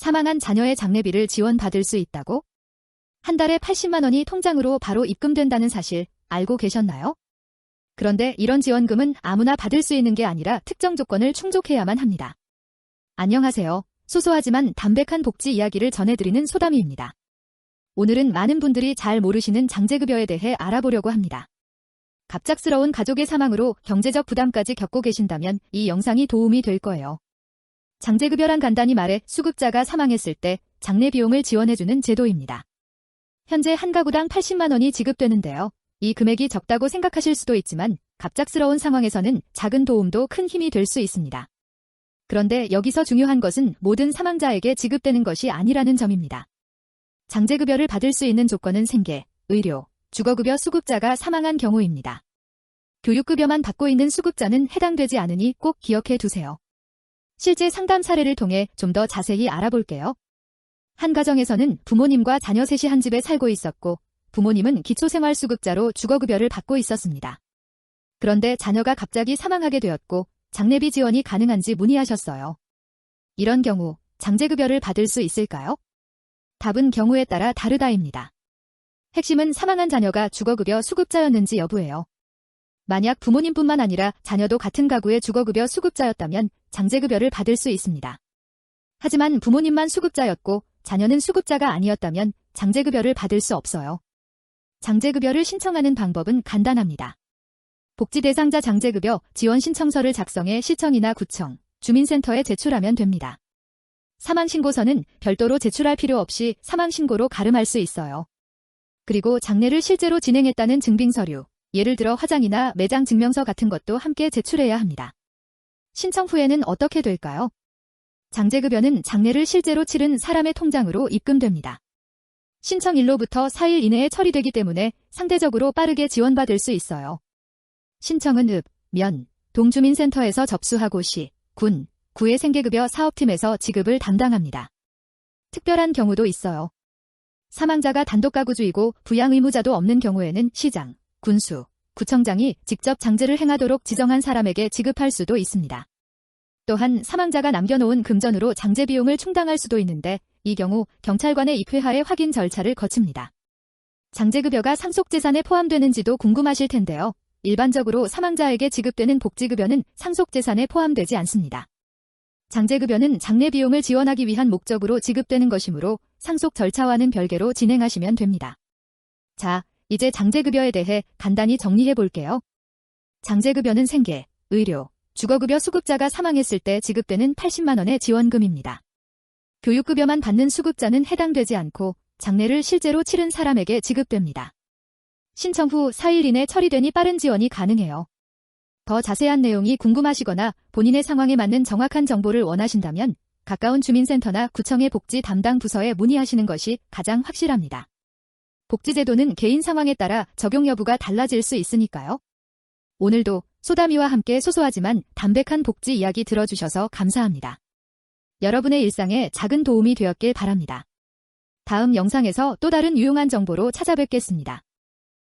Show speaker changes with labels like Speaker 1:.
Speaker 1: 사망한 자녀의 장례비를 지원받을 수 있다고? 한 달에 80만 원이 통장으로 바로 입금된다는 사실 알고 계셨나요? 그런데 이런 지원금은 아무나 받을 수 있는 게 아니라 특정 조건을 충족해야만 합니다. 안녕하세요. 소소하지만 담백한 복지 이야기를 전해드리는 소담이입니다. 오늘은 많은 분들이 잘 모르시는 장제급여에 대해 알아보려고 합니다. 갑작스러운 가족의 사망으로 경제적 부담까지 겪고 계신다면 이 영상이 도움이 될 거예요. 장제급여란 간단히 말해 수급자가 사망했을 때 장례 비용을 지원해주는 제도입니다. 현재 한 가구당 80만 원이 지급되는데요. 이 금액이 적다고 생각하실 수도 있지만 갑작스러운 상황에서는 작은 도움도 큰 힘이 될 수 있습니다. 그런데 여기서 중요한 것은 모든 사망자에게 지급되는 것이 아니라는 점입니다. 장제급여를 받을 수 있는 조건은 생계, 의료, 주거급여 수급자가 사망한 경우입니다. 교육급여만 받고 있는 수급자는 해당되지 않으니 꼭 기억해 두세요. 실제 상담 사례를 통해 좀 더 자세히 알아볼게요. 한 가정에서는 부모님과 자녀 셋이 한 집에 살고 있었고 부모님은 기초생활수급자로 주거급여를 받고 있었습니다. 그런데 자녀가 갑자기 사망하게 되었고 장례비 지원이 가능한지 문의하셨어요. 이런 경우 장제급여를 받을 수 있을까요? 답은 경우에 따라 다르다입니다. 핵심은 사망한 자녀가 주거급여 수급자였는지 여부예요. 만약 부모님뿐만 아니라 자녀도 같은 가구의 주거급여 수급자였다면 장제급여를 받을 수 있습니다. 하지만 부모님만 수급자였고 자녀는 수급자가 아니었다면 장제급여를 받을 수 없어요. 장제급여를 신청하는 방법은 간단합니다. 복지 대상자 장제급여 지원 신청서를 작성해 시청이나 구청, 주민센터에 제출하면 됩니다. 사망신고서는 별도로 제출할 필요 없이 사망신고로 가름할 수 있어요. 그리고 장례를 실제로 진행했다는 증빙서류, 예를 들어 화장이나 매장 증명서 같은 것도 함께 제출해야 합니다. 신청 후에는 어떻게 될까요? 장제급여는 장례를 실제로 치른 사람의 통장으로 입금됩니다. 신청일로부터 4일 이내에 처리되기 때문에 상대적으로 빠르게 지원받을 수 있어요. 신청은 읍, 면, 동주민센터에서 접수하고 시, 군, 구의 생계급여 사업팀에서 지급을 담당합니다. 특별한 경우도 있어요. 사망자가 단독 가구주이고 부양 의무자도 없는 경우에는 시장, 군수, 구청장이 직접 장제를 행하도록 지정한 사람에게 지급할 수도 있습니다. 또한 사망자가 남겨놓은 금전으로 장제 비용을 충당할 수도 있는데 이 경우 경찰관의 입회하에 확인 절차를 거칩니다. 장제급여가 상속재산에 포함되는지도 궁금하실 텐데요. 일반적으로 사망자에게 지급되는 복지급여는 상속재산에 포함되지 않습니다. 장제급여는 장례 비용을 지원하기 위한 목적으로 지급되는 것이므로 상속 절차와는 별개로 진행하시면 됩니다. 자, 이제 장제급여에 대해 간단히 정리해 볼게요. 장제급여는 생계, 의료, 주거급여 수급자가 사망했을 때 지급되는 80만원의 지원금입니다. 교육급여만 받는 수급자는 해당되지 않고 장례를 실제로 치른 사람에게 지급됩니다. 신청 후 4일 이내 처리되니 빠른 지원이 가능해요. 더 자세한 내용이 궁금하시거나 본인의 상황에 맞는 정확한 정보를 원하신다면 가까운 주민센터나 구청의 복지 담당 부서에 문의하시는 것이 가장 확실합니다. 복지제도는 개인 상황에 따라 적용 여부가 달라질 수 있으니까요. 오늘도 소다미와 함께 소소하지만 담백한 복지 이야기 들어주셔서 감사합니다. 여러분의 일상에 작은 도움이 되었길 바랍니다. 다음 영상에서 또 다른 유용한 정보로 찾아뵙겠습니다.